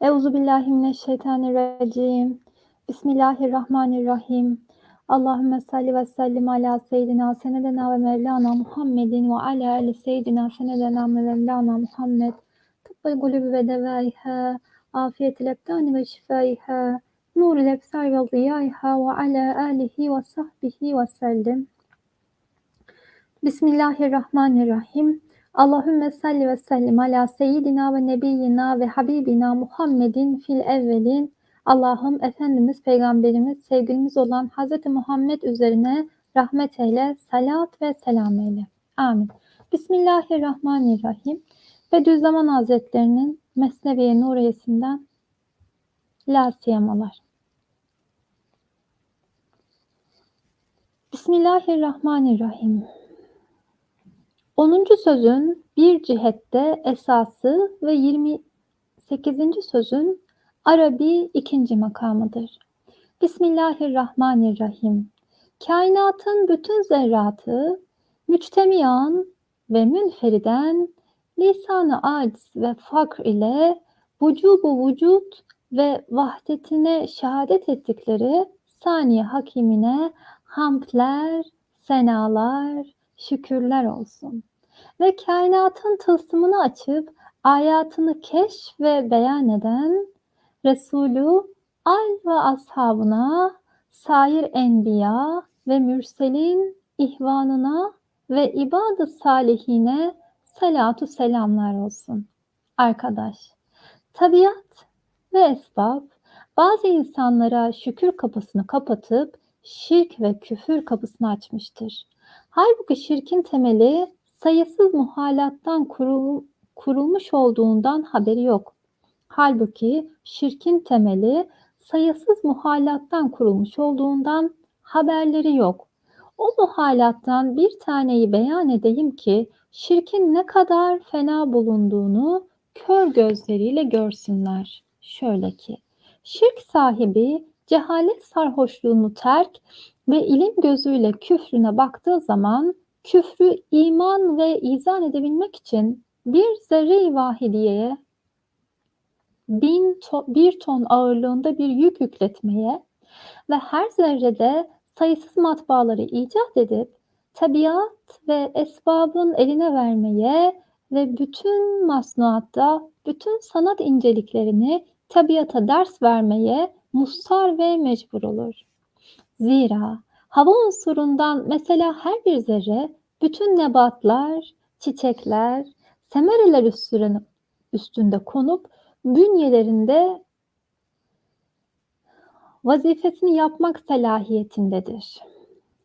Euzu billahi mineşşeytanirracim. Bismillahirrahmanirrahim. Allahümme salli ve sellim ala seyyidina senedena ve mevlana Muhammedin ve ala ali seyyidina senedena mevlana Muhammed. Tıbbıl gulübü ve devaiha, afiyetil ebdani ve şifaiha, nurul ebsar ve ziyaiha ve ala alihi ve sahbihi ve sellim. Bismillahirrahmanirrahim. Allahümme salli ve sellim ala seyyidina ve nebiyyina ve habibina Muhammedin fil evvelin. Allah'ım Efendimiz, Peygamberimiz, sevgilimiz olan Hz. Muhammed üzerine rahmet eyle, salat ve selam eyle. Amin. Bismillahirrahmanirrahim. Bediüzzaman Hazretlerinin Mesnevi Nuriyesinden La Siyamalar. Bismillahirrahmanirrahim. 10. sözün bir cihette esası ve 28. sözün Arabi ikinci makamıdır. Bismillahirrahmanirrahim. Kainatın bütün zerratı müçtemiyan ve münferiden lisan-ı aciz ve fakr ile vücubu vücut ve vahdetine şehadet ettikleri saniye hakimine hamdler, senalar, şükürler olsun. Ve kainatın tılsımını açıp ayatını keşf ve beyan eden Resulü al ve ashabına, sair enbiya ve mürselin ihvanına ve ibadı salihine salatu selamlar olsun. Arkadaş, tabiat ve esbab bazı insanlara şükür kapısını kapatıp şirk ve küfür kapısını açmıştır. Halbuki şirkin temeli sayısız muhalattan kurul, kurulmuş olduğundan haberi yok. Halbuki şirkin temeli sayısız muhalattan kurulmuş olduğundan haberleri yok. O muhalattan bir taneyi beyan edeyim ki şirkin ne kadar fena bulunduğunu kör gözleriyle görsünler. Şöyle ki, şirk sahibi cehalet sarhoşluğunu terk ve ilim gözüyle küfrüne baktığı zaman küfrü iman ve izan edebilmek için bir zerre-i vahidiyeye bin ton, bir ton ağırlığında bir yük yükletmeye ve her zerrede sayısız matbaaları icat edip tabiat ve esbabın eline vermeye ve bütün masnuatta bütün sanat inceliklerini tabiata ders vermeye mustar ve mecbur olur. Zira hava unsurundan mesela her bir zerre bütün nebatlar, çiçekler, semereler üstüne, üstünde konup bünyelerinde vazifesini yapmak selahiyetindedir.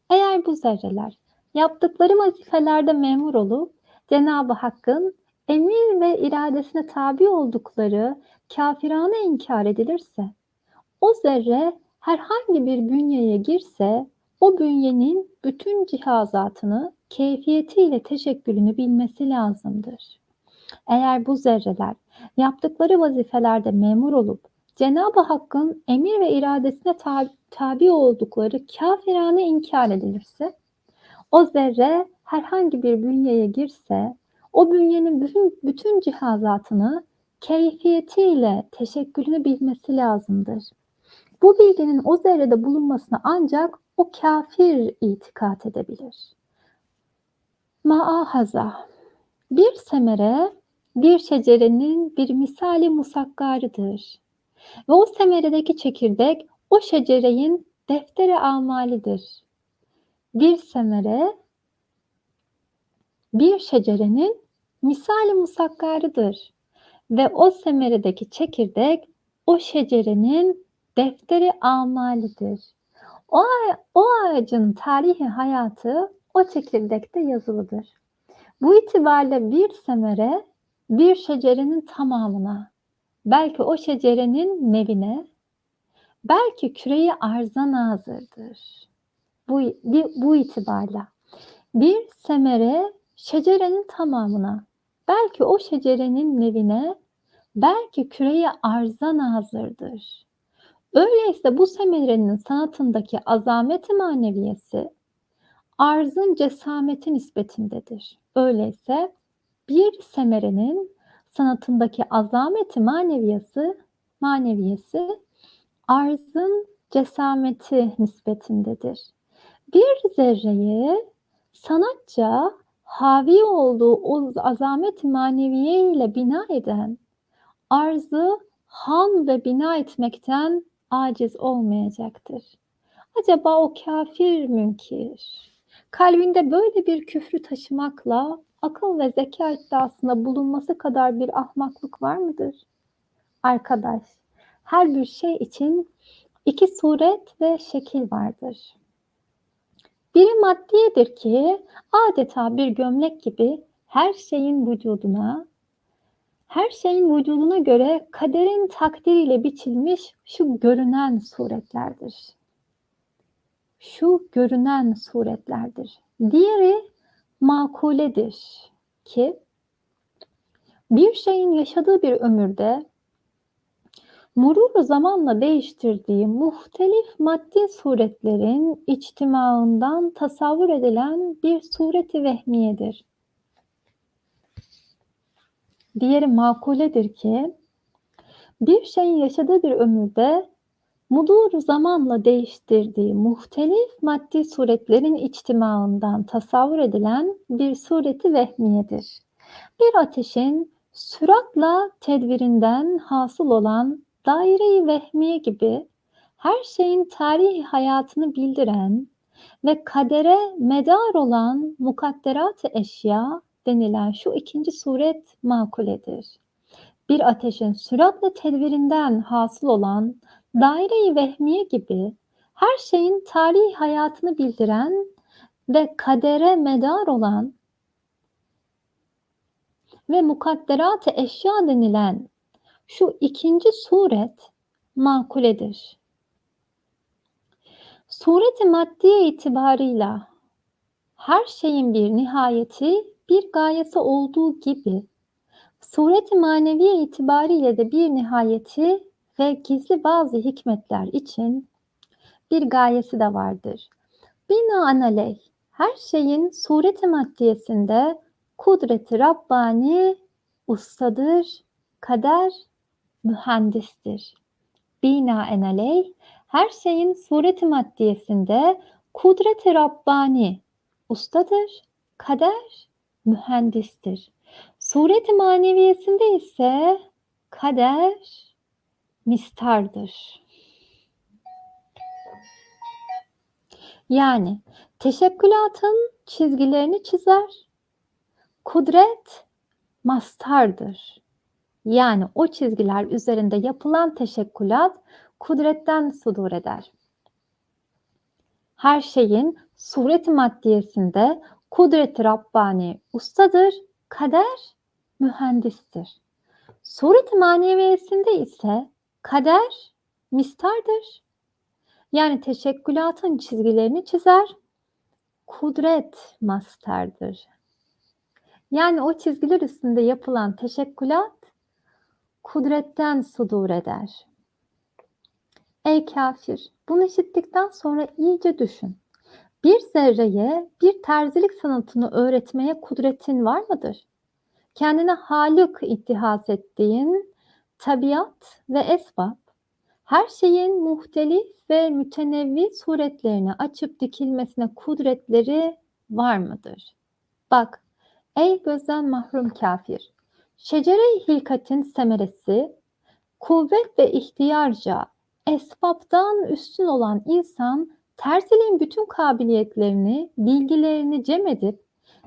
Eğer bu zerreler yaptıkları vazifelerde memur olup Cenab-ı Hakk'ın emir ve iradesine tabi oldukları kafirane inkar edilirse, o zerre herhangi bir bünyeye girse, o bünyenin bütün cihazatını keyfiyetiyle teşekkülünü bilmesi lazımdır. Eğer bu zerreler yaptıkları vazifelerde memur olup Cenab-ı Hakk'ın emir ve iradesine tabi, oldukları kafirane inkar edilirse, o zerre herhangi bir bünyeye girse, o bünyenin bütün, bütün cihazatını keyfiyetiyle teşekkülünü bilmesi lazımdır. Bu bilginin o zerrede bulunmasına ancak o kafir itikat edebilir. Maahaza Bir semere bir şecerenin bir misali musakkarıdır. Ve o semeredeki çekirdek o şecereyin deftere amalidir. Bir semere bir şecerenin misali musakkarıdır. Ve o semeredeki çekirdek o şecerenin defteri amalidir. O, o ağacın tarihi hayatı o çekirdekte yazılıdır. Bu itibarla bir semere bir şecerenin tamamına, belki o şecerenin nevine, belki küreyi arza nazırdır. Bu, bu itibarla bir semere şecerenin tamamına, belki o şecerenin nevine, belki küreyi arza nazırdır. Öyleyse bu semerenin sanatındaki azamet maneviyesi arzın cesameti nispetindedir. Öyleyse bir semerenin sanatındaki azameti maneviyası, maneviyesi arzın cesameti nispetindedir. Bir zerreyi sanatça havi olduğu o azamet maneviye ile bina eden arzı han ve bina etmekten aciz olmayacaktır. Acaba o kafir münkir, kalbinde böyle bir küfrü taşımakla akıl ve zeka iddiasında bulunması kadar bir ahmaklık var mıdır? Arkadaş, her bir şey için iki suret ve şekil vardır. Biri maddiyedir ki adeta bir gömlek gibi her şeyin vücuduna, her şeyin vücuduna göre kaderin takdiriyle biçilmiş şu görünen suretlerdir. Şu görünen suretlerdir. Diğeri makuledir ki bir şeyin yaşadığı bir ömürde murur zamanla değiştirdiği muhtelif maddi suretlerin içtimaından tasavvur edilen bir sureti vehmiyedir. Diğeri makuledir ki bir şeyin yaşadığı bir ömürde mudur zamanla değiştirdiği muhtelif maddi suretlerin içtimaından tasavvur edilen bir sureti vehmiyedir. Bir ateşin süratla tedbirinden hasıl olan daire-i vehmiye gibi her şeyin tarihi hayatını bildiren ve kadere medar olan mukadderat eşya denilen şu ikinci suret makuledir. Bir ateşin süratle tedbirinden hasıl olan daire-i vehmiye gibi her şeyin tarihi hayatını bildiren ve kadere medar olan ve mukadderat eşya denilen şu ikinci suret makuledir. Sureti maddiye itibarıyla her şeyin bir nihayeti, bir gayesi olduğu gibi sureti maneviye itibariyle de bir nihayeti ve gizli bazı hikmetler için bir gayesi de vardır. Binaenaleyh her şeyin sureti maddiyesinde kudreti Rabbani ustadır, kader mühendistir. Binaenaleyh her şeyin sureti maddiyesinde kudret-i Rabbani ustadır, kader mühendistir. Sureti maneviyesinde ise kader mistardır. Yani teşekkülatın çizgilerini çizer, kudret mastardır. Yani o çizgiler üzerinde yapılan teşekkülat kudretten sudur eder. Her şeyin sureti maddiyesinde kudret-i Rabbani ustadır, kader mühendistir. Sureti maneviyesinde ise kader mistardır. Yani teşekkülatın çizgilerini çizer, kudret masterdir. Yani o çizgiler üstünde yapılan teşekkülat kudretten sudur eder. Ey kafir, bunu işittikten sonra iyice düşün. Bir zerreye bir terzilik sanatını öğretmeye kudretin var mıdır? Kendine halik ittihas ettiğin tabiat ve esbab, her şeyin muhtelif ve mütenevvi suretlerini açıp dikilmesine kudretleri var mıdır? Bak, ey gözden mahrum kafir, şecere-i hilkatin semeresi, kuvvet ve ihtiyarca esbaptan üstün olan insan tersiliğin bütün kabiliyetlerini, bilgilerini cem edip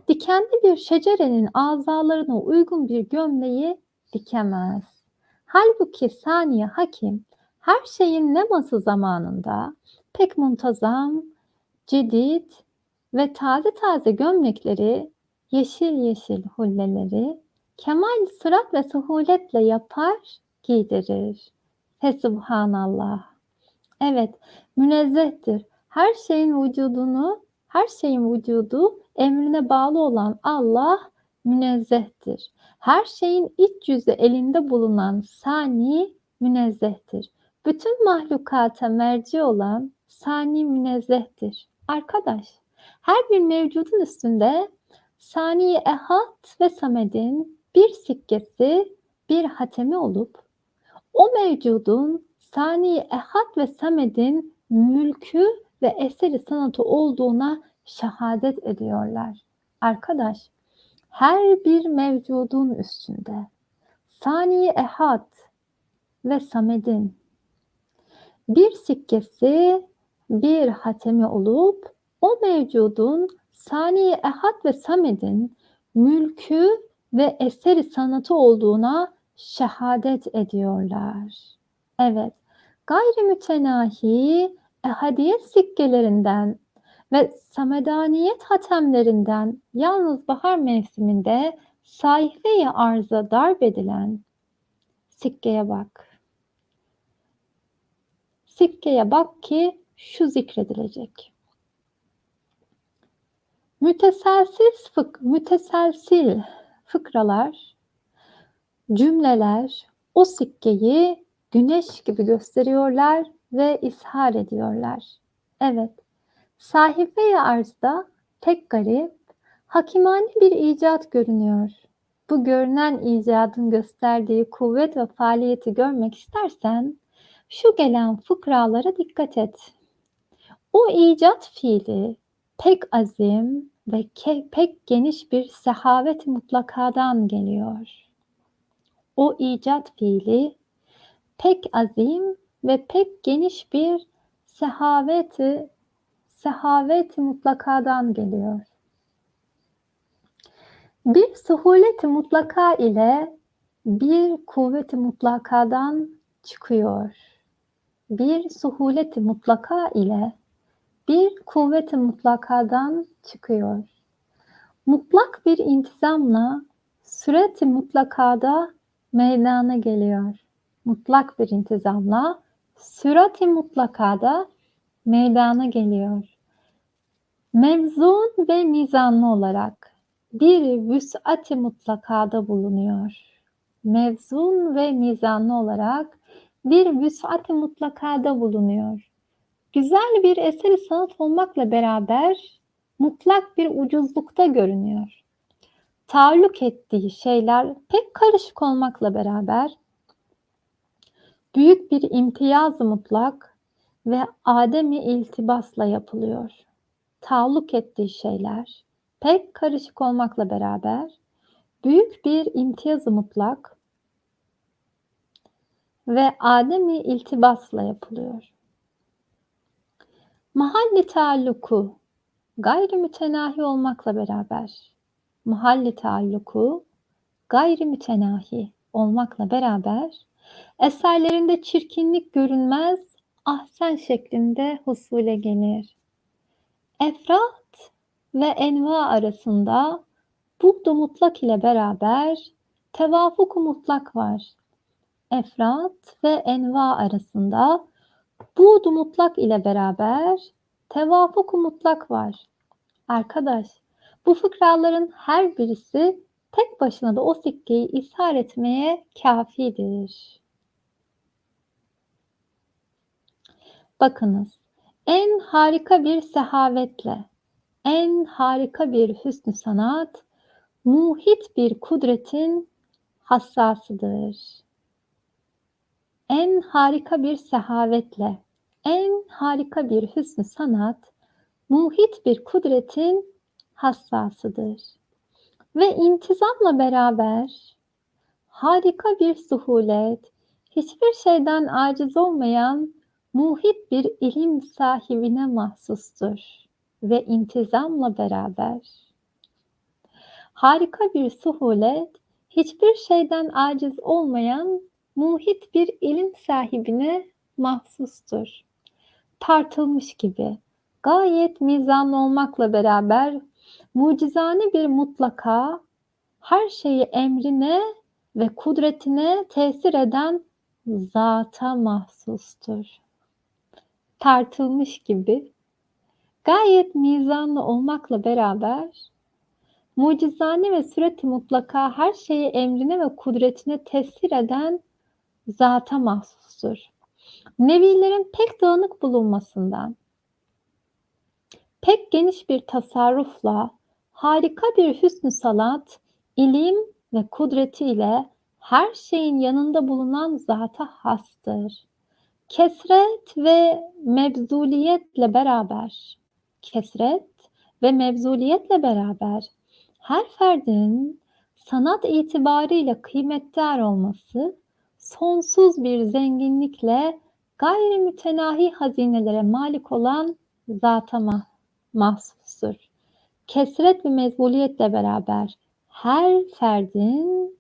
dikenli bir şecerenin azalarına uygun bir gömleği dikemez. Halbuki saniye hakim her şeyin neması zamanında pek muntazam, cidid ve taze taze gömlekleri, yeşil yeşil hulleleri kemal sırat ve suhuletle yapar, giydirir. Fesubhanallah. Evet, münezzehtir. Her şeyin vücudunu, her şeyin vücudu emrine bağlı olan Allah münezzehtir. Her şeyin iç yüzü elinde bulunan sani münezzehtir. Bütün mahlukata merci olan sani münezzehtir. Arkadaş, her bir mevcudun üstünde sani ehad ve samedin bir sikkesi bir hatemi olup o mevcudun sani ehad ve samedin mülkü ve eseri sanatı olduğuna şehadet ediyorlar. Arkadaş, her bir mevcudun üstünde sani ehad ve samedin bir sikkesi bir hatemi olup o mevcudun sani ehad ve samedin mülkü ve eseri sanatı olduğuna şehadet ediyorlar. Evet, gayrimütenahi ehadiyet sikkelerinden ve samedaniyet hatemlerinden yalnız bahar mevsiminde sayfeye arza darp edilen sikkeye bak. Sikkeye bak ki şu zikredilecek. Müteselsiz fık, müteselsil fıkralar, cümleler o sikkeyi güneş gibi gösteriyorlar ve ishar ediyorlar. Evet, sahife arzda tek garip, hakimane bir icat görünüyor. Bu görünen icadın gösterdiği kuvvet ve faaliyeti görmek istersen şu gelen fıkralara dikkat et. O icat fiili pek azim ve pek geniş bir sehavet mutlakadan geliyor. O icat fiili pek azim ve pek geniş bir sehaveti sehavet mutlakadan geliyor. Bir suhuleti mutlaka ile bir kuvveti mutlakadan çıkıyor. Bir suhuleti mutlaka ile bir kuvveti mutlakadan çıkıyor. Mutlak bir intizamla süreti mutlakada meydana geliyor. Mutlak bir intizamla sürati mutlakada meydana geliyor. Mevzun ve mizanlı olarak bir vüs'ati mutlakada bulunuyor. Mevzun ve mizanlı olarak bir vüs'ati mutlakada bulunuyor. Güzel bir eseri sanat olmakla beraber mutlak bir ucuzlukta görünüyor. Taalluk ettiği şeyler pek karışık olmakla beraber büyük bir imtiyaz mutlak ve ademi iltibasla yapılıyor. Taalluk ettiği şeyler pek karışık olmakla beraber büyük bir imtiyaz mutlak ve ademi iltibasla yapılıyor. Mahalli taalluku gayri mütenahi olmakla beraber mahalli taalluku gayri mütenahi olmakla beraber eserlerinde çirkinlik görünmez ahsen şeklinde husule gelir. Efrat ve enva arasında buddu mutlak ile beraber tevafuk mutlak var. Efrat ve enva arasında budu mutlak ile beraber tevafuk mutlak var. Arkadaş, bu fıkraların her birisi tek başına da o sikkeyi ishar etmeye kafidir. Bakınız, en harika bir sehavetle, en harika bir hüsnü sanat, muhit bir kudretin hassasıdır. En harika bir sehavetle, en harika bir hüsnü sanat, muhit bir kudretin hassasıdır. Ve intizamla beraber harika bir suhulet, hiçbir şeyden aciz olmayan muhit bir ilim sahibine mahsustur ve intizamla beraber harika bir suhulet, hiçbir şeyden aciz olmayan muhit bir ilim sahibine mahsustur. Tartılmış gibi, gayet mizanlı olmakla beraber mucizane bir mutlaka her şeyi emrine ve kudretine tesir eden zata mahsustur. Tartılmış gibi gayet mizanlı olmakla beraber mucizane ve süreti mutlaka her şeyi emrine ve kudretine tesir eden zata mahsustur. Nevilerin pek dağınık bulunmasından, pek geniş bir tasarrufla harika bir hüsnü salat, ilim ve kudretiyle her şeyin yanında bulunan zata hastır. Kesret ve mevzuliyetle beraber, kesret ve mevzuliyetle beraber her ferdin sanat itibariyle kıymetdar olması sonsuz bir zenginlikle gayri mütenahi hazinelere malik olan zata mahsustur. Kesret ve mezbuliyetle beraber her ferdin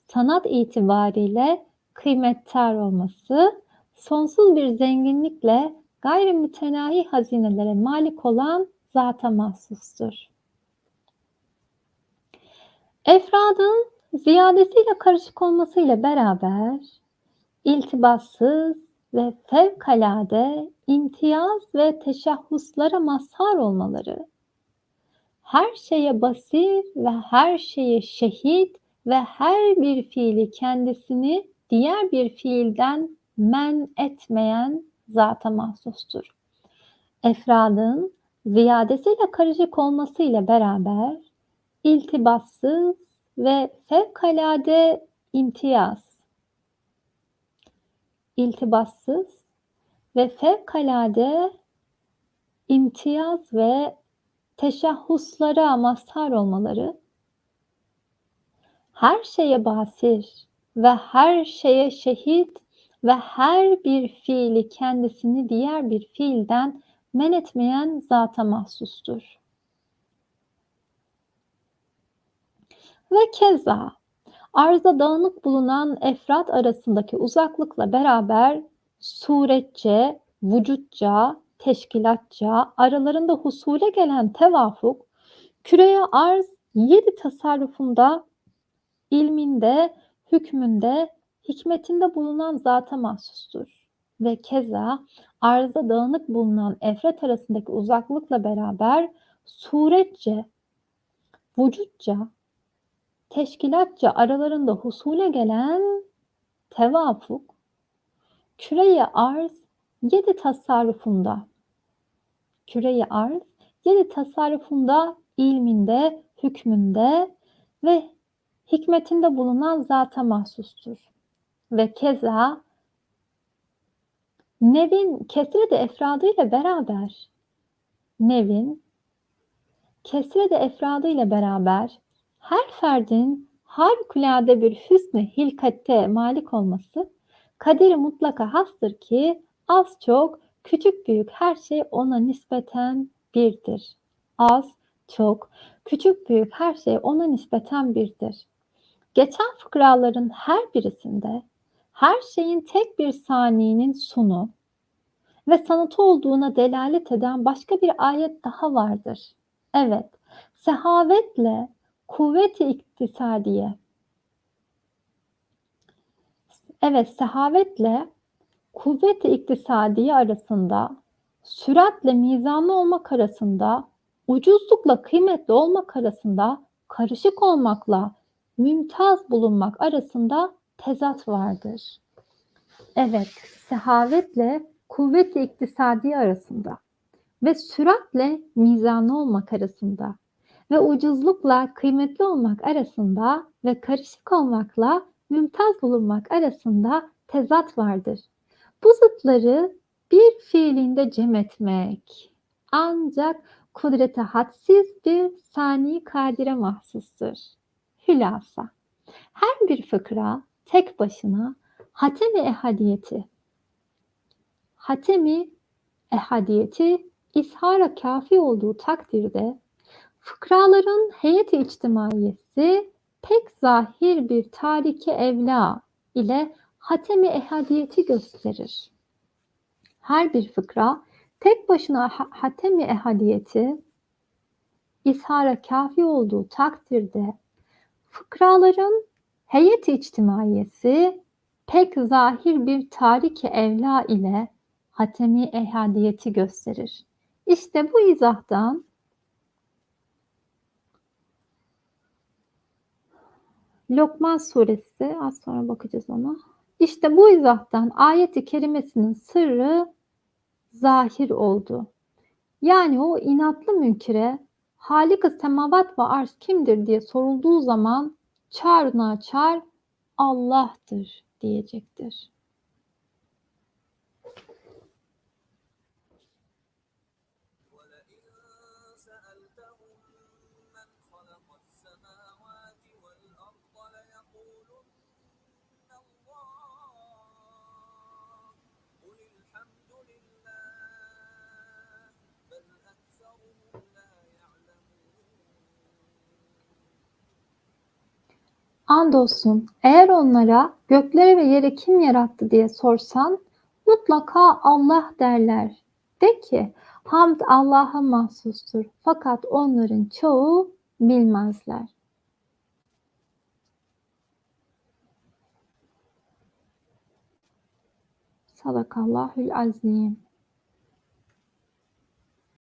sanat itibariyle kıymetdar olması sonsuz bir zenginlikle gayri mütenahi hazinelere malik olan zata mahsustur. Efradın ziyadesiyle karışık olmasıyla beraber iltibassız ve fevkalade imtiyaz ve teşahhuslara mazhar olmaları, her şeye basir ve her şeye şehit ve her bir fiili kendisini diğer bir fiilden men etmeyen zata mahsustur. Efradın ziyadesiyle karışık olmasıyla beraber iltibassız ve fevkalade imtiyaz, iltibassız ve fevkalade imtiyaz ve teşahhuslara mazhar olmaları, her şeye basir ve her şeye şehit ve her bir fiili kendisini diğer bir fiilden men etmeyen zata mahsustur. Ve keza arzda dağınık bulunan efrat arasındaki uzaklıkla beraber suretçe, vücutça, teşkilatça aralarında husule gelen tevafuk, küreye arz yedi tasarrufunda, ilminde, hükmünde, hikmetinde bulunan zata mahsustur. Ve keza arzda dağınık bulunan efrat arasındaki uzaklıkla beraber suretçe, vücutça, teşkilatça aralarında husule gelen tevafuk, küreye arz yedi tasarrufunda, küreye arz yedi tasarrufunda, ilminde, hükmünde ve hikmetinde bulunan zata mahsustur. Ve keza nevin kesrede efradı ile beraber nevin kesrede efradı ile beraber her ferdin harikulade bir hüsnü hilkatte malik olması kaderi mutlaka hastır ki az çok küçük büyük her şey ona nispeten birdir. Az çok küçük büyük her şey ona nispeten birdir. Geçen fıkraların her birisinde her şeyin tek bir saniyinin sunu ve sanatı olduğuna delalet eden başka bir ayet daha vardır. Evet, sehavetle kuvvet-i iktisadiye. Evet, sehavetle kuvvet-i iktisadiye arasında, süratle mizanlı olmak arasında, ucuzlukla kıymetli olmak arasında, karışık olmakla mümtaz bulunmak arasında tezat vardır. Evet, sehavetle kuvvet-i iktisadi arasında ve süratle mizanlı olmak arasında ve ucuzlukla kıymetli olmak arasında ve karışık olmakla mümtaz bulunmak arasında tezat vardır. Bu zıtları bir fiilinde cem etmek ancak kudrete hadsiz bir sani kadire mahsustur. Hülasa. Her bir fıkra tek başına hatemi ehadiyeti. Hatemi ehadiyeti ishara kafi olduğu takdirde fıkraların heyeti içtimaiyesi pek zahir bir tariki evla ile hatemi ehadiyeti gösterir. Her bir fıkra tek başına hatemi ehadiyeti ishara kafi olduğu takdirde fıkraların heyet içtimaiyesi pek zahir bir tariki evla ile hatemi ehadiyeti gösterir. İşte bu izahtan Lokman suresi az sonra bakacağız ona. İşte bu izahtan ayeti kerimesinin sırrı zahir oldu. Yani o inatlı münkire Halik-i semavat ve arz kimdir diye sorulduğu zaman çağrına açar Allah'tır diyecektir. Andolsun eğer onlara gökleri ve yeri kim yarattı diye sorsan mutlaka Allah derler. De ki hamd Allah'a mahsustur fakat onların çoğu bilmezler. Sadakallahül azim.